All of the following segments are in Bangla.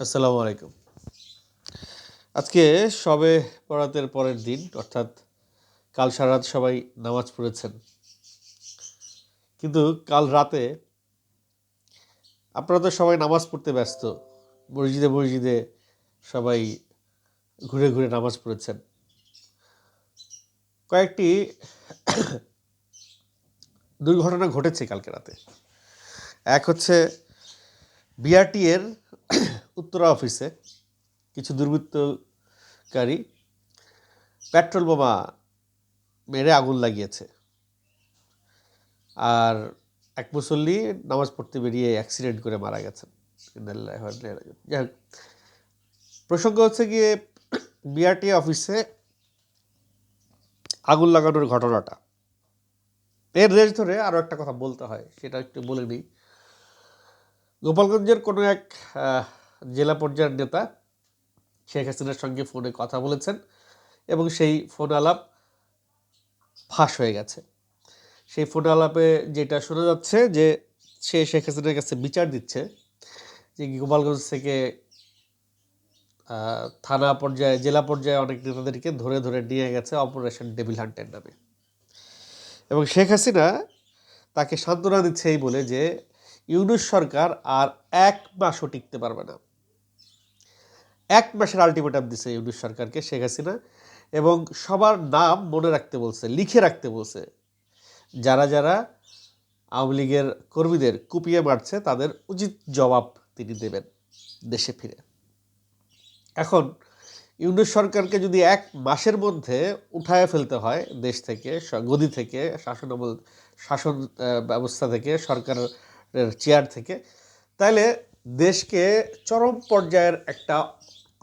আসসালামু আলাইকুম। আজকে সবে পড়াতের পরের দিন, অর্থাৎ কাল সারা রাত সবাই নামাজ পড়েছেন। কিন্তু কাল রাতে আপনারা তো সবাই নামাজ পড়তে ব্যস্ত। মসজিদে মসজিদে সবাই ঘুরে ঘুরে নামাজ পড়েছেন। কয়েকটি দুর্ঘটনা ঘটেছে কালকে রাতে। এক হচ্ছে বিআরটি এর উত্তরা অফিসে কিছু দুর্বৃত্তকারী পেট্রোল বোমা মেরে আগুন লাগিয়েছে। আর এক মুসল্লি নামাজ পড়তে বেরিয়ে অ্যাক্সিডেন্ট করে মারা গেছেন। যাই প্রসঙ্গ হচ্ছে গিয়ে বিআরটি অফিসে আগুন লাগানোর ঘটনাটা। এর রেশ ধরে আরও একটা কথা বলতে হয়, সেটা একটু বলে নিই। গোপালগঞ্জের কোনো এক জেলা পর্যায়ের নেতা শেখ হাসিনার সঙ্গে ফোনে কথা বলেছেন এবং সেই ফোন আলাপ ফাঁস হয়ে গেছে। সেই ফোন আলাপে যেটা শোনা যাচ্ছে যে সে শেখ হাসিনার কাছে বিচার দিচ্ছে যে গোপালগঞ্জ থেকে থানা পর্যায়ে, জেলা পর্যায়ে অনেক নেতাদেরকে ধরে ধরে নিয়ে গেছে অপারেশন ডেভিল হান্টের নামে। এবং শেখ হাসিনা তাকে সান্ত্বনা দিচ্ছে এই বলে যে, ইউনুস সরকার আর এক মাসও টিকতে পারবে না। এক মাসের আলটিমেটাম দিছে ইউনুস সরকারকে, শেখ হাসিনা, এবং সবার নাম মনে রাখতে বলছে, লিখে রাখতে বলছে। যারা যারা আওয়ামী লীগের কর্মীদের কুপিয়ে মারছে, তাদের উচিত জবাব তিনি দেবেন দেশে ফিরে। এখন ইউনুস সরকারকে যদি এক মাসের মধ্যে উঠায় ফেলতে হয় দেশ থেকে, গদি থেকে, শাসনামল, শাসন ব্যবস্থা থেকে, সরকারের চেয়ার থেকে তাহলে দেশকে চরম পর্যায়ের একটা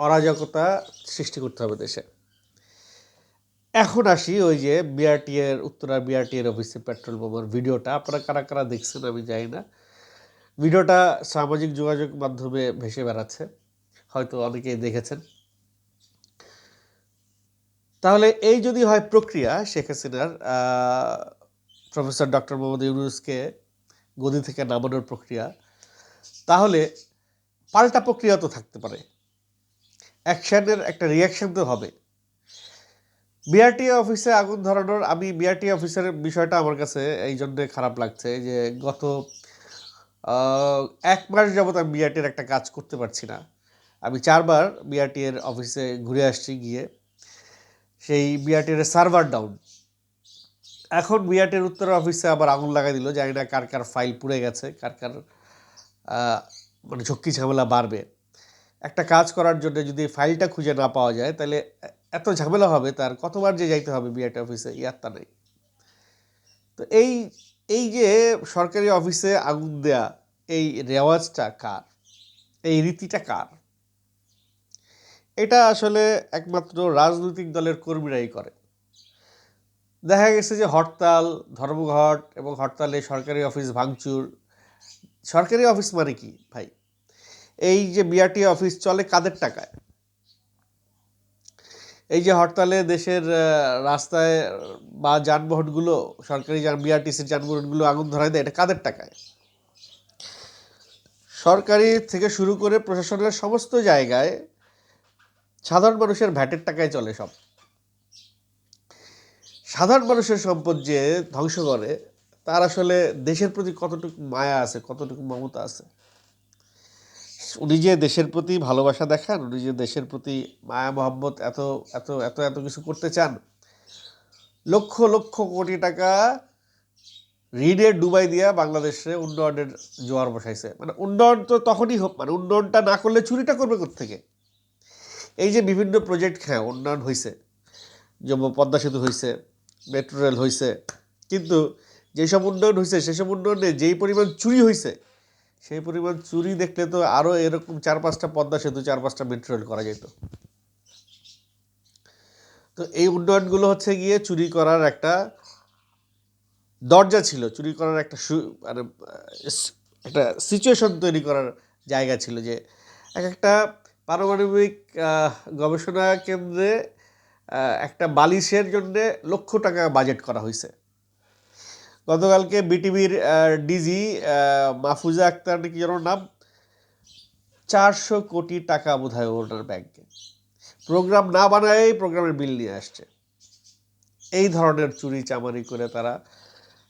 অরাজকতা সৃষ্টি করতে হবে দেশে। এখন আসি ওই যে বিআরটি এর উত্তরা বিআরটি এর অফিসে পেট্রোল বোমার ভিডিওটা। আপনারা কারা কারা দেখছেন আমি জানি না। ভিডিওটা সামাজিক যোগাযোগ মাধ্যমে ভেসে বেড়াচ্ছে। হয়তো অনেকেই দেখেছেন। তাহলে এই যদি হয় প্রক্রিয়া, শেখ হাসিনার প্রফেসর ডক্টর মোহাম্মদ ইউনুসকে গদি থেকে নামানোর প্রক্রিয়া, তাহলে পাল্টা প্রক্রিয়া তো থাকতে পারে। অ্যাকশনের একটা রিয়াকশন তো হবে। বিআরটি অফিসে আগুন ধরানোর, আমি বিআরটি অফিসের বিষয়টা আমার কাছে এই জন্যে খারাপ লাগছে যে গত এক মাস যাবত আমি বিআরটির একটা কাজ করতে পারছি না। আমি চারবার বিআরটি এর অফিসে ঘুরে আসছি গিয়ে। সেই বিআরটির সার্ভার ডাউন এখন বিআরটির উত্তর অফিসে আবার আগুন লাগাই দিল, জানি না কার কার ফাইল পুড়ে গেছে, কার কার মানে ঝক্কি ঝামেলা বাড়বে। একটা কাজ করার জন্য যদি ফাইলটা খুঁজে না পাওয়া যায়, তাহলে এত ঝামেলা হবে, তার কতবার যে যাইতে হবে বিআরটি অফিসে ইয়াত্তা নেই। তো এই এই যে সরকারি অফিসে আগুন দেয়া, এই রেওয়াজটা কার? এই রীতিটা কার? এটা আসলে একমাত্র রাজনৈতিক দলের কর্মীরাই করে। দেখা গেছে যে হরতাল, ধর্মঘট এবং হরতালে সরকারি অফিস ভাঙচুর। সরকারি অফিস মানে কি ভাই? এই যে বিআরটি অফিস চলে কাদের টাকায়? এই যে হরতালে দেশের রাস্তায় বা যানবাহনগুলো, সরকারি বিআরটিসির যানবাহনগুলো আগুন ধরায় দেয়, এটা কাদের টাকায়? সরকারি থেকে শুরু করে প্রশাসনের সমস্ত জায়গায় সাধারণ মানুষের ভ্যাটের টাকায় চলে সব। সাধারণ মানুষের সম্পদ যে ধ্বংস করে, তার আসলে দেশের প্রতি কতটুকু মায়া আছে, কতটুকু মমতা আছে? উনি যে দেশের প্রতি ভালোবাসা দেখান, উনি যে দেশের প্রতি মায়া, মহব্বত এত এত এত এত কিছু করতে চান, লক্ষ লক্ষ কোটি টাকা ঋণে ডুবাই দিয়া বাংলাদেশে উন্নয়নের জোয়ার বসাইছে। মানে উন্নয়ন তো তখনই হোক মানে উন্নয়নটা না করলে চুরিটা করবে থেকে এই যে বিভিন্ন প্রজেক্ট হ্যাঁ উন্নয়ন হয়েছে যেমন পদ্মা সেতু হয়েছে মেট্রো রেল হয়েছে কিন্তু যেসব উন্নয়ন হয়েছে সেসব উন্নয়নে যেই পরিমাণ চুরি হয়েছে সেই পরিমাণ চুরি দেখলে তো আরও এরকম চার পাঁচটা পদ্মা সেতু, চার পাঁচটা মেট্রো রেল করা যেত। তো এই উন্নয়নগুলো হচ্ছে গিয়ে চুরি করার একটা দরজা ছিল, চুরি করার একটা সু- মানে একটা সিচুয়েশন তৈরি করার জায়গা ছিল যে এক একটা পারমাণবিক গবেষণা কেন্দ্রে একটা বালিশের জন্য লক্ষ টাকা বাজেট করা হয়েছে গতকালকে বিটিভির ডিজি মাহফুজা আক্তার নাকি যেন নাম, চারশো কোটি টাকা বোধ হয় ওনার ব্যাংকে। প্রোগ্রাম না বানায় প্রোগ্রামের বিল নিয়ে আসছে। এই ধরনের চুরি চামারি করে তারা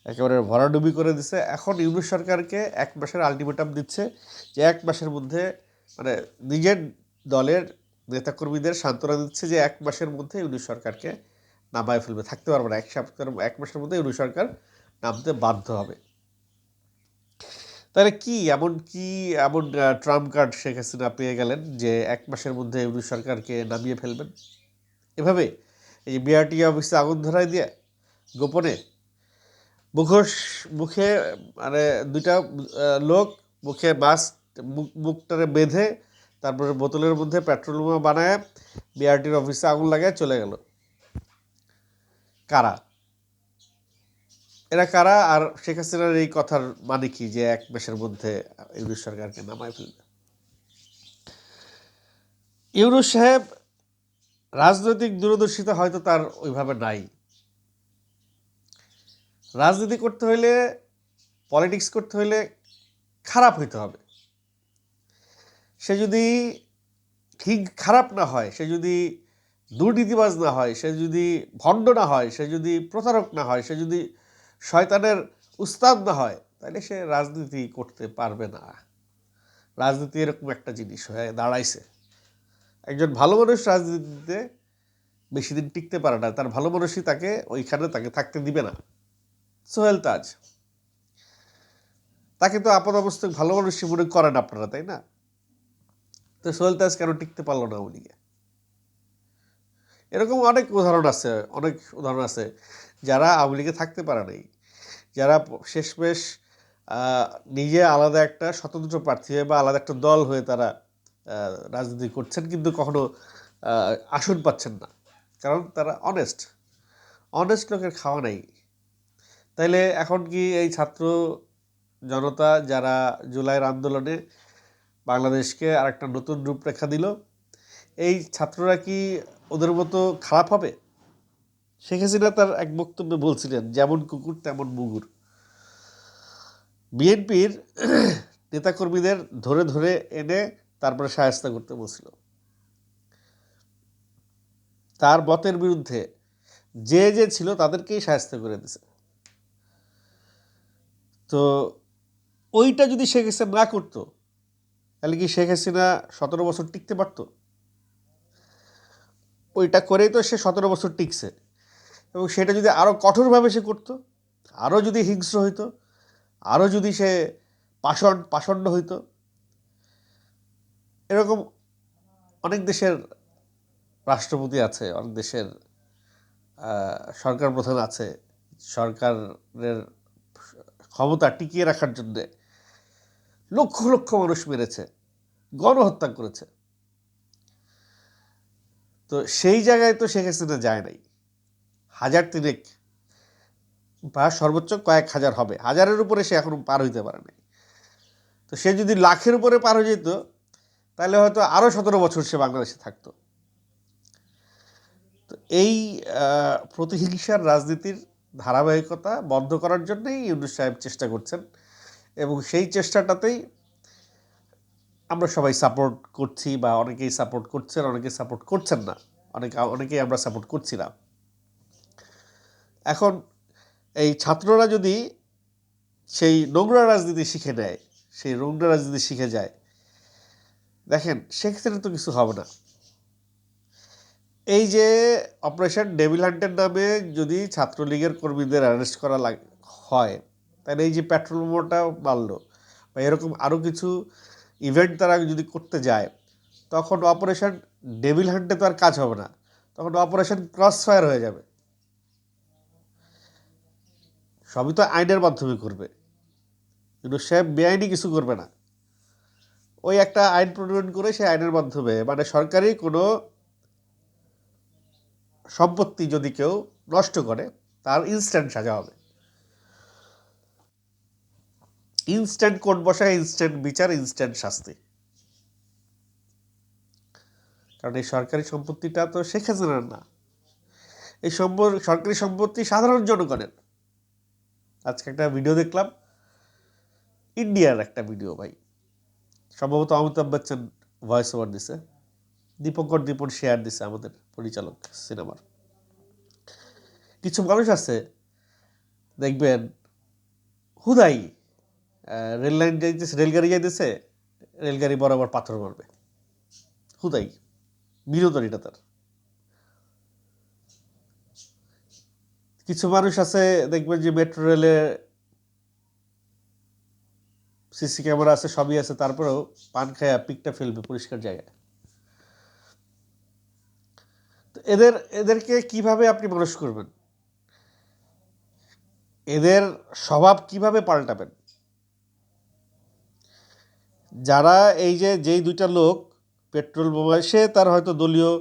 একেবারে ভরাডুবি করে দিছে। এখন ইউনুস সরকারকে এক মাসের আলটিমেটাম দিচ্ছে যে এক মাসের মধ্যে মানে নিজের দলের নেতাকর্মীদের সান্ত্বনা দিচ্ছে যে এক মাসের মধ্যে ইউনুস সরকারকে নামায় ফেলবে। থাকতে পারবে না। এক সপ্তাহের, এক মাসের মধ্যে ইউনুস সরকার নামতে বাধ্য হবে। তাহলে কি এমন কি, এমন ট্রাম্প কার্ড শেখ হাসিনা পেয়ে গেলেন যে এক মাসের মধ্যে ইউনুস সরকারকে নামিয়ে ফেলবেন? এভাবে এই বিআরটি অফিসে আগুন ধরাই দিয়ে গোপনে মুখোশ, মুখে মানে দুইটা লোক, মুখে মাস্ক, মুখ, মুখটারে বেঁধে তারপরে বোতলের মধ্যে পেট্রোল বানায় বিআরটির অফিসে আগুন লাগায় চলে গেল। কারা? এরা কারা? আর শেখ হাসিনার এই কথার মানে কি যে এক মাসের মধ্যে ইউনুস সরকারকে নামায় ফেলবে? ইউনুস সাহেব রাজনৈতিক দূরদর্শিতা হয়তো তার ওইভাবে নাই। রাজনীতি করতে হইলে, পলিটিক্স করতে হইলে খারাপ হইতে হবে। সে যদি ঠিক খারাপ না হয়, সে যদি দুর্নীতিবাজ না হয়, সে যদি ভণ্ড না হয়, সে যদি প্রতারক না হয়, সে যদি শয়তানের উস্তাদ না হয় তাহলে সে রাজনীতি করতে পারবে না। রাজনীতি এরকম একটা জিনিস হয়ে দাঁড়াইছে। একজন ভালো মানুষ রাজনীতিতে বেশি দিন টিকতে পারে না, তার ভালো মানুষই তাকে ওইখানে তাকে থাকতে দিবে না। সোহেল তাজ। তাকে তো আপদ অবস্থায় ভালো মানুষই মনে করেন আপনারা, তাই না? তো সোহেল তাজ কেন টিকতে পারল না উনিকে? এরকম অনেক উদাহরণ আছে, অনেক উদাহরণ আছে। যারা আওয়ামী লীগে থাকতে পারে নাই, যারা শেষমেশ নিজে আলাদা একটা স্বতন্ত্র প্রার্থী হয়ে বা আলাদা একটা দল হয়ে তারা রাজনীতি করছেন কিন্তু কখনো আসন পাচ্ছেন না। কারণ তারা অনেস্ট অনেস্ট লোকের খাওয়া নাই। তাইলে এখন কি এই ছাত্র জনতা যারা জুলাইয়ের আন্দোলনে বাংলাদেশকে আরেকটা নতুন রূপরেখা দিল এই ছাত্ররা কি ওদের মতো খারাপ হবে? শেখ হাসিনা তার এক বক্তব্যে বলছিলেন, যেমন কুকুর, তেমন মুগুর। বিএনপির নেতাকর্মীদের ধরে ধরে এনে তারপরে সায়স্তা করতে বলছিল। তার মতের বিরুদ্ধে যে যে ছিল তাদেরকেই সায়স্তা করে দিছে। তো ওইটা যদি শেখ হাসিনা না করতো, তাহলে কি শেখ হাসিনা সতেরো বছর টিকতে পারতো? ওইটা করেই তো সে সতেরো বছর টিকছে। এবং সেটা যদি আরও কঠোরভাবে সে করতো আরও যদি হিংস্র হইতো আরও যদি সে পাষণ, পাষণ্ড হইতো, এরকম অনেক দেশের রাষ্ট্রপতি আছে, অনেক দেশের সরকার প্রধান আছে, সরকারের ক্ষমতা টিকিয়ে রাখার জন্যে লক্ষ লক্ষ মানুষ মেরেছে, গণহত্যা করেছে। তো সেই জায়গায় তো শেখ হাসিনা যায় নাই। হাজার তিনেক বা সর্বোচ্চ কয়েক হাজার হবে। হাজারের উপরে সে এখনও পার হইতে পারে নাই। তো সে যদি লাখের উপরে পার হয়ে যেত, তাহলে হয়তো আরও সতেরো বছর সে বাংলাদেশে থাকতো। তো এই প্রতিহিংসার রাজনীতির ধারাবাহিকতা বন্ধ করার জন্যই ইউনুস সাহেব চেষ্টা করছেন এবং সেই চেষ্টাটাতেই আমরা সবাই সাপোর্ট করছি বা অনেকেই সাপোর্ট করছেন, অনেকেই সাপোর্ট করছেন না। অনেকে, অনেকেই আমরা সাপোর্ট করছি না। এখন এই ছাত্ররা যদি সেই নোংরা রাজনীতি শিখে নেয়, সেই নোংরা রাজনীতি শিখে যায়, দেখেন সেক্ষেত্রে তো কিছু হবে না। এই যে অপারেশন ডেভিল হান্টের নামে যদি ছাত্রলীগের কর্মীদের অ্যারেস্ট করা হয়, তাহলে এই যে পেট্রোল বোমাটা মারলো বা এরকম আরও কিছু ইভেন্ট তারা যদি করতে যায় তখন অপারেশন ডেভিল হ্যান্ডে তো আর কাজ হবে না। তখন অপারেশন ক্রস ফায়ার হয়ে যাবে। সবই তো আইনের মাধ্যমে করবে। কিন্তু সে বেআইনি কিছু করবে না। ওই একটা আইন প্রণয়ন করে সে আইনের মাধ্যমে মানে সরকারি কোনো সম্পত্তি যদি কেউ নষ্ট করে, তার ইনস্ট্যান্ট সাজা হবে। ইনস্ট্যান্ট কোর্ট বসায়? ইনস্ট্যান্ট বিচার ইনস্ট্যান্ট শাস্তি। কারণ এই সরকারি সম্পত্তিটা তো শেখ হাসিনার না। এই সম্প- সরকারি সম্পত্তি সাধারণ জনগণের। আজকে একটা ভিডিও দেখলাম। ইন্ডিয়ার একটা ভিডিও ভাই। সম্ভবত অমিতাভ বচ্চন ভয়েস ওভার দিছে। দীপঙ্কর দীপন শেয়ার দিছে আমাদের পরিচালক সিনেমার। কিছু মানুষ আছে দেখবেন হুদাই আহ, রেল লাইন যাইতেছে রেলগাড়ি যাইতেছে রেলগাড়ি বরাবর পাথর মারবে। হুদাই। বিনোদন তার। কিছু মানুষ আছে, দেখবেন যে মেট্রো রেলে সিসি ক্যামেরা আছে, সবই আছে, তারপরেও পান খায়া পিকটা ফেলবে পরিষ্কার জায়গায়। তো এদের, এদেরকে কীভাবে আপনি মানুষ করবেন? এদের স্বভাব কীভাবে পাল্টাবেন? যারা এই যে, যেই দুইটা লোক পেট্রোল বোমা, সে তার হয়তো দলীয়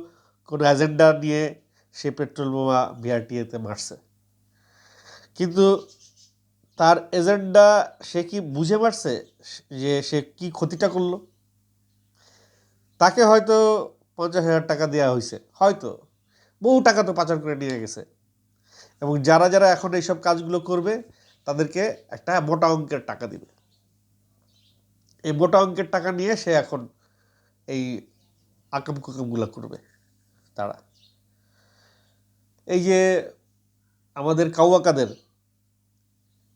কোনো অ্যাজেন্ডা নিয়ে সে পেট্রোল বোমা বিআরটিএতে মারছে। কিন্তু তার এজেন্ডা সে কি বুঝে পারছে যে সে কি ক্ষতিটা করল? তাকে হয়তো পঞ্চাশ হাজার টাকা দেওয়া হয়েছে হয়তো। বহু টাকা তো পাচার করে নিয়ে গেছে। এবং যারা যারা এখন এইসব কাজগুলো করবে, তাদেরকে একটা মোটা অঙ্কের টাকা দিবে। এই মোটা অঙ্কের টাকা নিয়ে সে এখন এই আকাম কুকামগুলো করবে তারা। এই যে আমাদের কাউয়াকাদের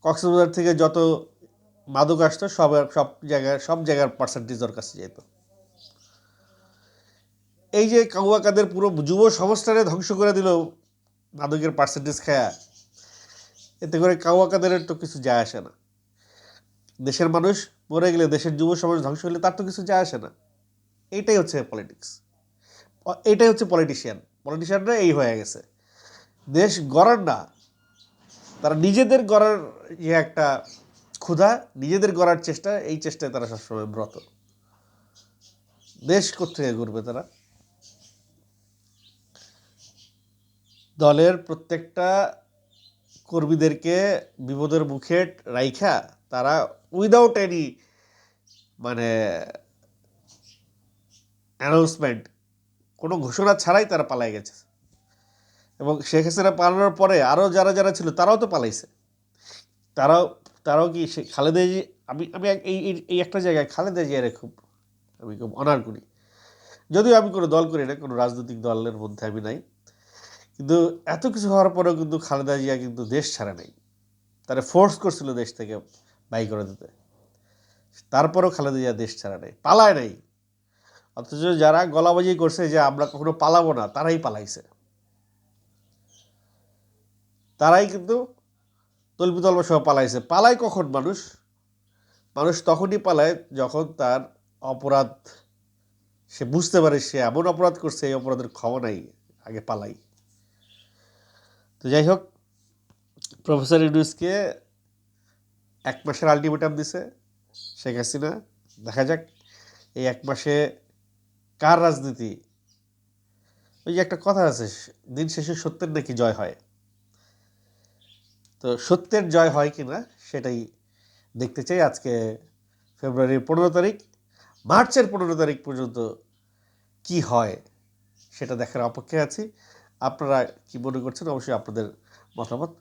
কক্সবাজার থেকে যত মাদক আসতো সব সব জায়গায়, সব জায়গার পার্সেন্টেজ ওর কাছে যেত। এই যে কাউয়াকাদের পুরো যুব সমাজটারে ধ্বংস করে দিল মাদকের পার্সেন্টেজ খায়া, এতে করে কাউয়াকাদের তো কিছু যায় আসে না। দেশের মানুষ মরে গেলে, দেশের যুব সমাজ ধ্বংস হলে তার তো কিছু যায় আসে না। এইটাই হচ্ছে পলিটিক্স এইটাই হচ্ছে পলিটিশিয়ান পলিটিশিয়ানরা এই হয়ে গেছে। দেশ গড়ার না, তারা নিজেদের গড়ার যে একটা ক্ষুধা, নিজেদের গড়ার চেষ্টা, এই চেষ্টায় তারা সবসময় ব্রত। দেশ কোথেকে করবে তারা? দলের প্রত্যেকটা কর্মীদেরকে বিপদের মুখে রাইখা তারা উইদাউট এনি মানে অ্যানাউন্সমেন্ট কোনো ঘোষণা ছাড়াই তারা পালাই গেছে। এবং শেখ হাসিনা পালানোর পরে আরও যারা যারা ছিল তারাও তো পালাইছে। তারাও তারাও কি সে খালেদা জি- আমি আমি এই- এই একটা জায়গায় খালেদা জিয়ারে খুব, আমি খুব অনার করি। যদিও আমি কোনো দল করি না, কোনো রাজনৈতিক দলের মধ্যে আমি নাই। কিন্তু এত কিছু হওয়ার পরেও কিন্তু খালেদা জিয়া কিন্তু দেশ ছাড়ে নাই। তারা ফোর্স করছিল দেশ থেকে বাই করে দিতে। তারপরেও খালেদা জিয়া দেশ ছাড়া নেই, পালায় নাই। অথচ যারা গলাবাজি করছে যে আমরা কখনো পালাবো না, তারাই পালাইছে। তারাই কিন্তু তল্পিতল্প সহ পালাইছে। পালায় কখন মানুষ? মানুষ তখনই পালায় যখন তার অপরাধ, সে বুঝতে পারে সে এমন অপরাধ করছে, এই অপরাধের ক্ষমা নাই, আগে পালাই। তো যাই হোক, প্রফেসর ইউনুসকে এক মাসের আলটিমেটাম দিছে শেখ হাসিনা। দেখা যাক, এই এক মাসে কার রাজনীতি? ওই যে একটা কথা আছে, দিন শেষে সত্যের নাকি জয় হয়? তো সত্যের জয় হয় কি না, সেটাই দেখতে চাই আজকে ফেব্রুয়ারির পনেরো তারিখ। মার্চের পনেরো তারিখ পর্যন্ত কি হয়, সেটা দেখার অপেক্ষায় আছি। আপনারা কি মনে করছেন, অবশ্যই আপনাদের মতামত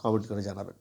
কমেন্ট করে জানাবেন।